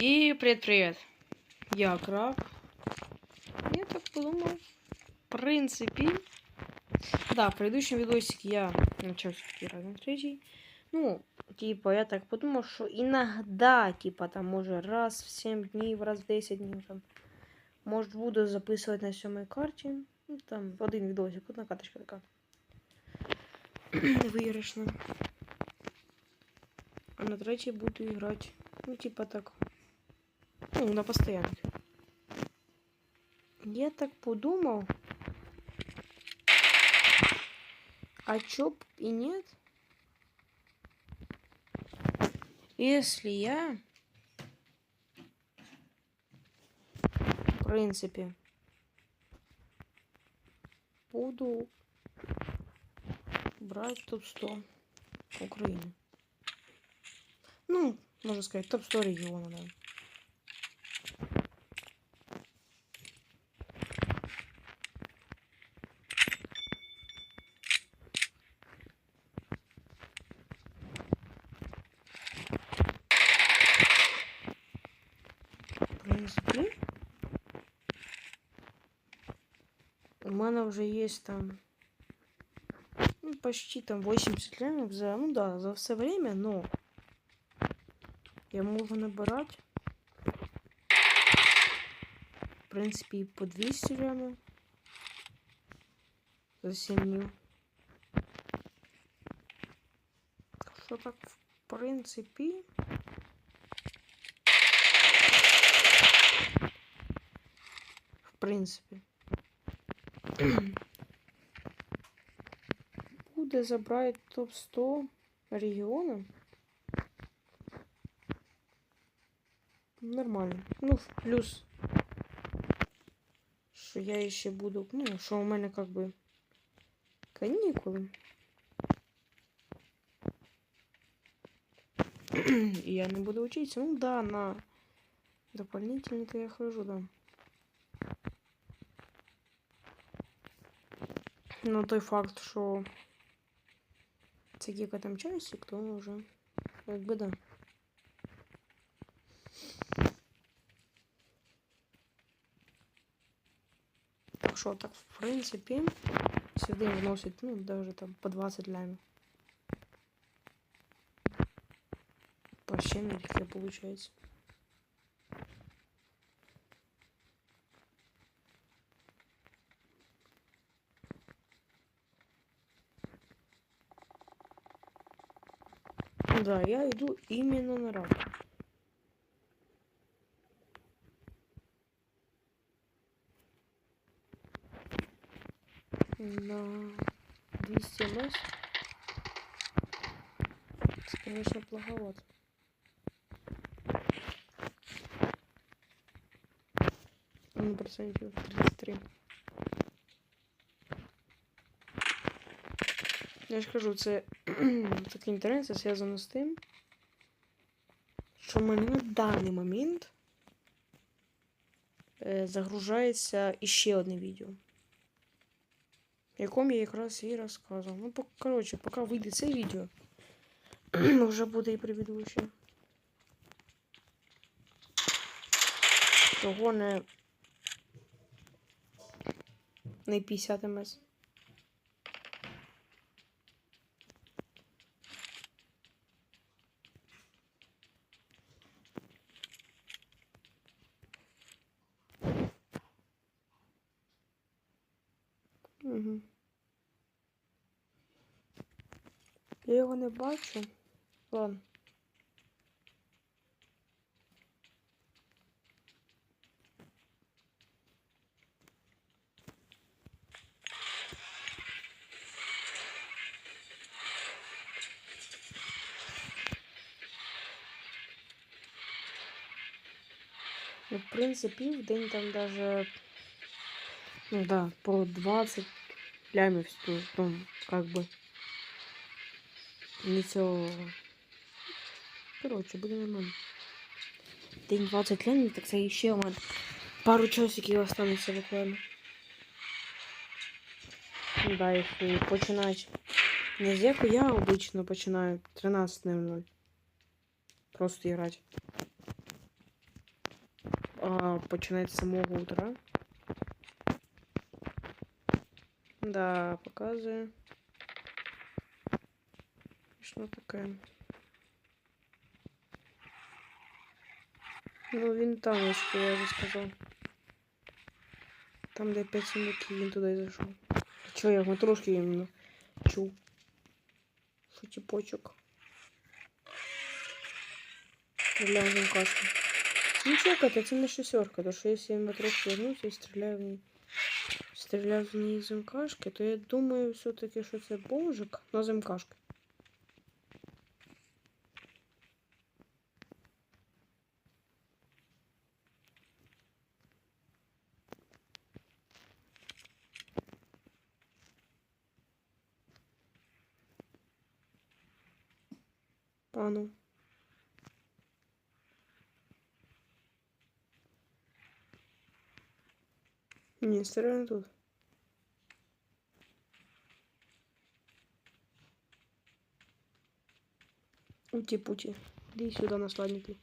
И привет-привет. Я Краб. Я так подумал. В принципе. Да, в предыдущем видосике я начал все-таки разом третий. Ну, типа, я так подумал, что иногда, типа, там, может, раз в 7 дней, раз в 10 дней, там, может, буду записывать на сьомій карті. Ну, там, один відосик, одна карточка така. Невиграшна. А на третій буду играть. Ну, типа так. Ну, на постоянке. Я так подумал. А чё и нет? Если я... В принципе... Буду брать топ-100 Украины. Ну, можно сказать, топ-100 региона, да. В принципі, у мене вже є там ну, почти там 80 лямів за, ну да, за все время, но я можу набирати. В принципі, і по 200 лямів за 7 днів. Так Що так, в принципі. В принципі. Буде забрати топ-100 регіону. Нормально. Ну, в плюс. Що я ще буду. Ну, що у мене как би канікули. И я не буду учиться. Ну да, на дополнительный-то я хожу, да. Но той факт, що це кілька там часик, то вже якби да. Так що так, в принципі, сюди вносить, ну, даже там по 20 лямів. По щемельке получается. Да, я иду именно на работу. На 200 лос. Это, конечно, плоховато. Ну, процентів 33. Я ж кажу, це такий інтернет, це зв'язано з тим, що в мене на даний момент е, загружається іще одне відео. В якому я якраз і розказував. Ну, коротше, поки вийде це відео, вже буде і предыдущее. Того не не 50 МС. Я його не бачу. Ладно. Ну, в принципі, в день там даже, ну да, по 20 лямів стоит, ну, как бы. Нічого. Короче, буде нормально. День 20 лямів, так це ще у мене пару часиків останеться буквально. Ну да, якщо починати. Не з як я обично починаю 13.00. Просто грати. вона починається з самого утра. Да, показує. Що таке? Ну, він там, ось, що я вже сказав. Там, де 5 сундуків, він туди зайшов. Чого я його трошки іменно чув. Футіпочок. Стріляю в кашку. Ну чекайте, це не шестерка, то що якщо я трошки вернуся і стріляю в ній. Стріляю в ній з МКшки, то я думаю все-таки, що це бомжик, но з МКшки. Не тут. Ути-пути. Иди сюда, насладники.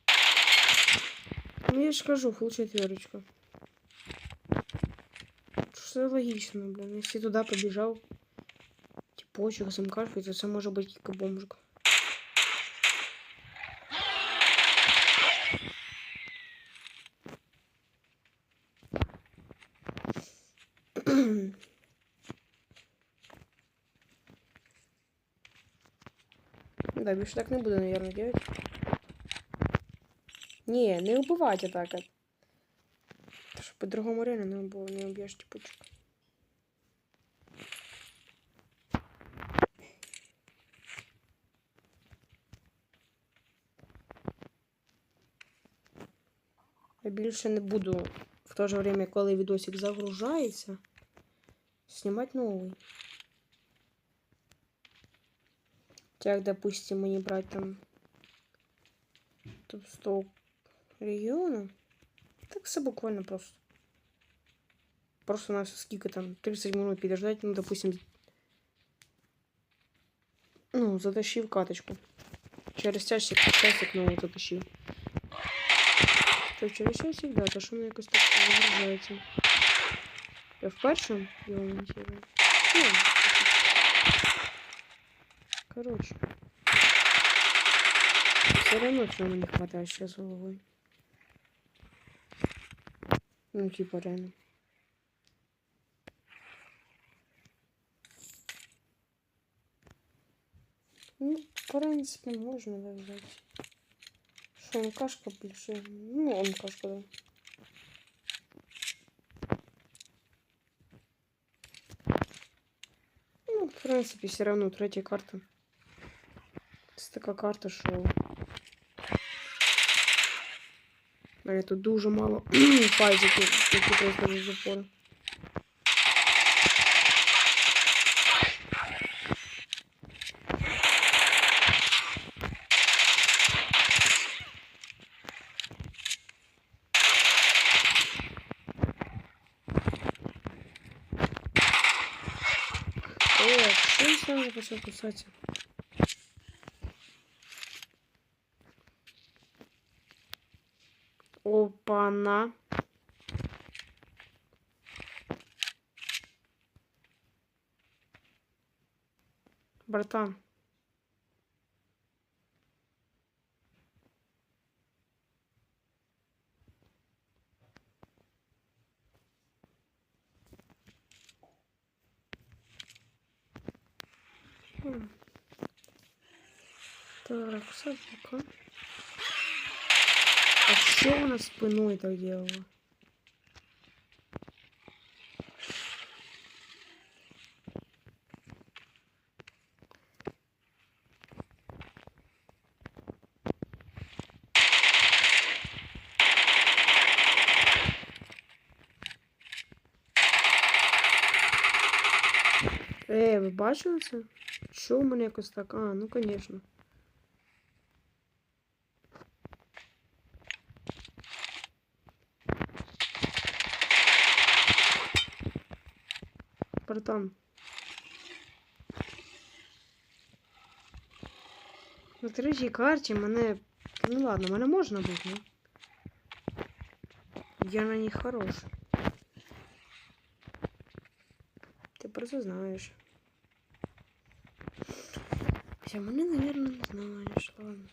Ну я же скажу, фул четверочка. Все логично, блин. Если туда побежал, типочек, замкашка, то это может быть как Да, більше так не буду, наверное, делать. Не, не атака. Потому что по-другому реально не, убив, не убьешь типочек. Я більше не буду в то же время, коли відосик загружається, знімати новий. Так, допустим, мені брать там топ-100 регіону. Так все буквально просто. Просто на сколько там 30 минут подождать, ну, допустим, ну, затащив каточку. Через часик, часик новий затащив. Що, через часик, да, то що воно якось так загружається. Я в першому його монтирую. Короче. Все равно чего не хватает сейчас головой. Ну, типа реально. Ну, в принципе, можно да, взять. Что, он кашка больше? Ну, он кашка, да. Принципе, все равно третья карта. Це така карта, що. Але тут дуже мало пальців, які просто з почав кусатися? Опа-на. Братан. Хм. Так, собака. А что она спиной так делала? Е, ви бачили це? У мене якось? А, ну звісно. Братан. На третій карті мене. Ну ладно, мене можна бути, ну. Я на них хороший. Ти про це знаєш. Хотя мене, наверное, не знаєш, ладно.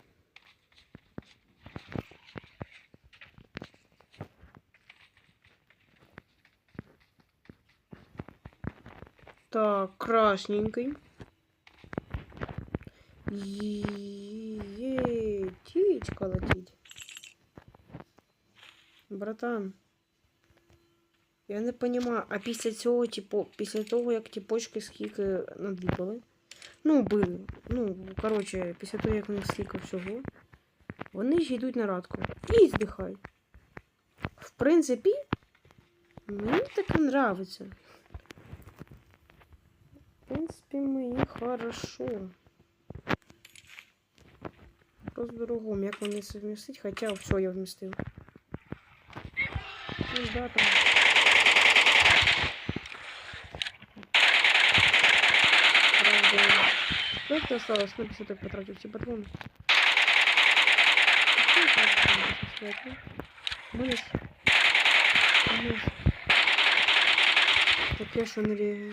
Так, красненький. Е, птичка летить. Братан. Я не понимаю, а після цього, типу, після того, як ті почки скільки надибали. Ну, били. Ну, коротше, після того, як у них стільки всього, вони ж йдуть на радку. І здихають. В принципі, мені таке нравиться. В принципі, мені хорошо. Просто другому, як вони це вмістить, хоча все я вмістив. Ну, да, там. Правда, сколько осталось? Ну, 50 потратил все патроны. Вынес. Вынес. Таке, що не реагує.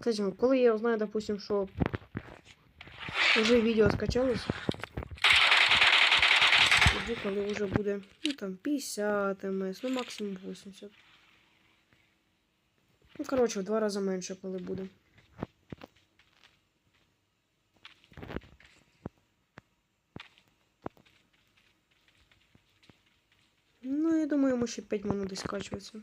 Кстати, коли я узнаю, допустим, що вже відео скачалось, тоді, коли вже буде, ну там 50 МС, ну максимум 80. Ну, коротше, в два рази менше, коли буде. Ну, я думаю, йому ще 5 минут десь скачується.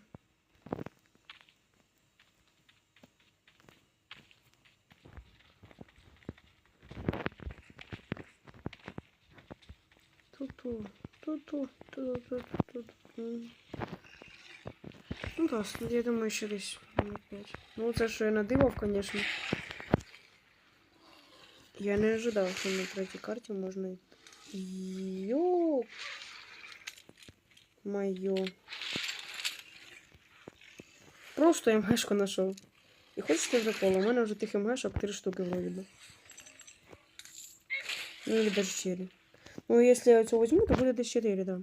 Ну так, я думаю, ще десь минут 5. Ну, це що я надивав, звісно. Я не ожидав, що на третій карті можна. Йо. Майо. Просто МГшку знайшов. І хочете прикол, у мене вже тих МГшок 3 штуки вроде бы. Ну или даже 4. Ну, если я цього возьму, то буде десь 4, да.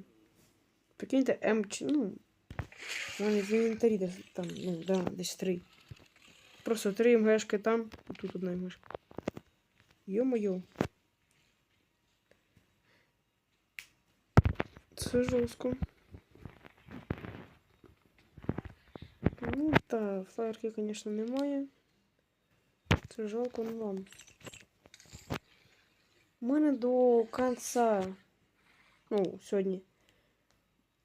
Прикиньте, М... Ну, у мене в інвентарі десь там, ну, да, десь 3. Просто 3 МГшки там, і тут одна МГшка. Йо-моє. Це жорстко. Ну, та, фаєрки, звісно, немає. Це жалко, ну ладно. У мене до конца, ну, сьогодні.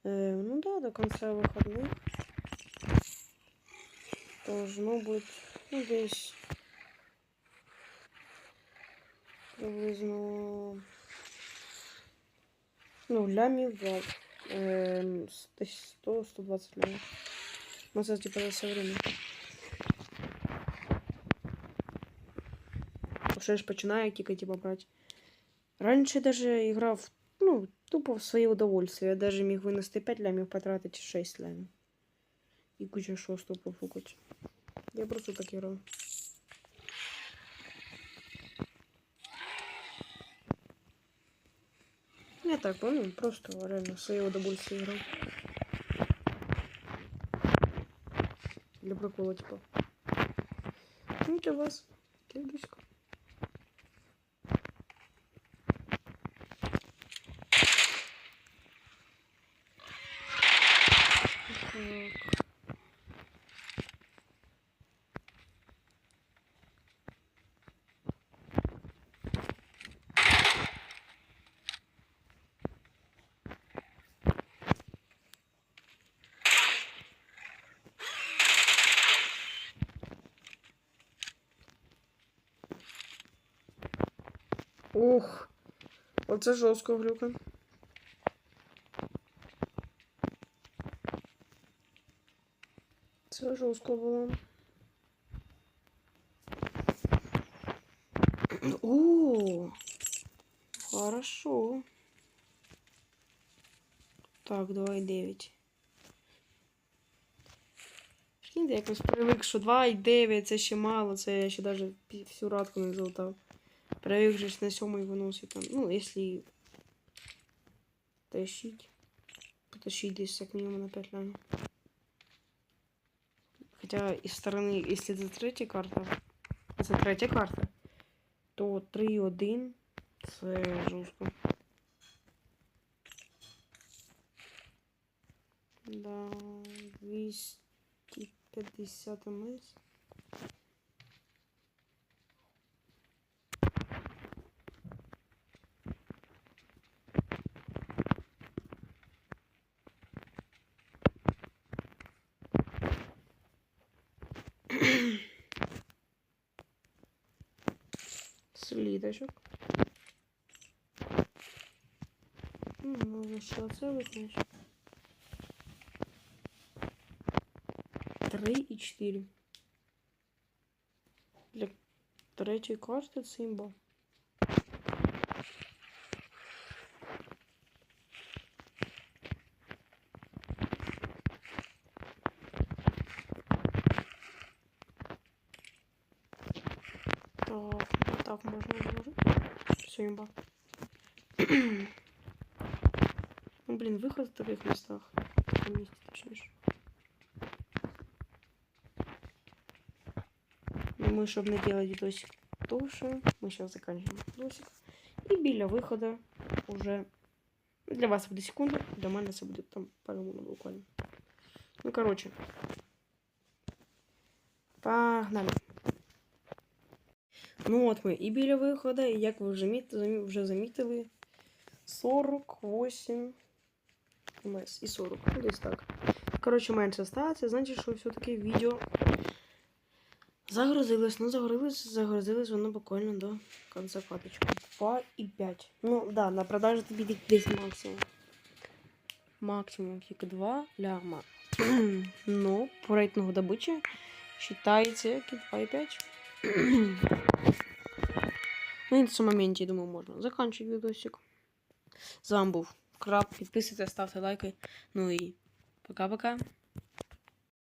Е, ну да, до конца вихідних. Должно бути, ну, десь приблизно ну, лямів, да. Е, десь 100-120 лямів. Ну, це типа за все время. Вже ж починаю тільки типа брати. Раніше даже грав, ну, тупо в своє удовольствие. Я даже міг винести 5 лямів, потратити 6 лямів. І куча шостого пофукати. Я просто так грав. Я так, ну, просто реально в своє удовольствие грав. Для прикола, типа. Ну, для вас. Кирдуська. Так. Ух, оце жорстко глюка. Це жорстко було. О, хорошо. Так, 2,9. Прикиньте, якось привик, що 2,9 це ще мало, це я ще навіть всю радку не залутав. Привик же ж на сьомий виносить там. Ну, якщо Тащить. Потащить десь як мінімум на 5 лямів. Хоча із сторони, якщо це третя карта, це третя карта, то 3-1 це жорстко. Да, 250 мс. Слідочок. Ну, Можна ще оце викинути. 3 і 4. Для третьої карти це імба. Імба. ну, блин, выход в таких местах. В таком месте, точнее. Думаю, чтобы не делать видосик дольше, мы сейчас заканчиваем видосик. И біля виходу уже для вас буде секунда, для мене це буде там пару минут буквально. Ну, короче. Погнали. Ну от ми і біля виходу, і як ви вже, вже замітили, 48 МС і 40. Ну, десь так. Коротше, менше стається, значить, що все-таки відео загрузилось. Ну, загрузилось, загрузилось воно буквально до кінця каточки. 2 і 5. Ну, да, на продажу тобі десь максимум. Максимум тільки 2 ляма. ну, по рейтингу як і 2,5. Ну і на цьому моменті, я думаю, можна закінчити відосик. З вами був Краб. Підписуйтесь, ставте лайки. Ну і пока-пока.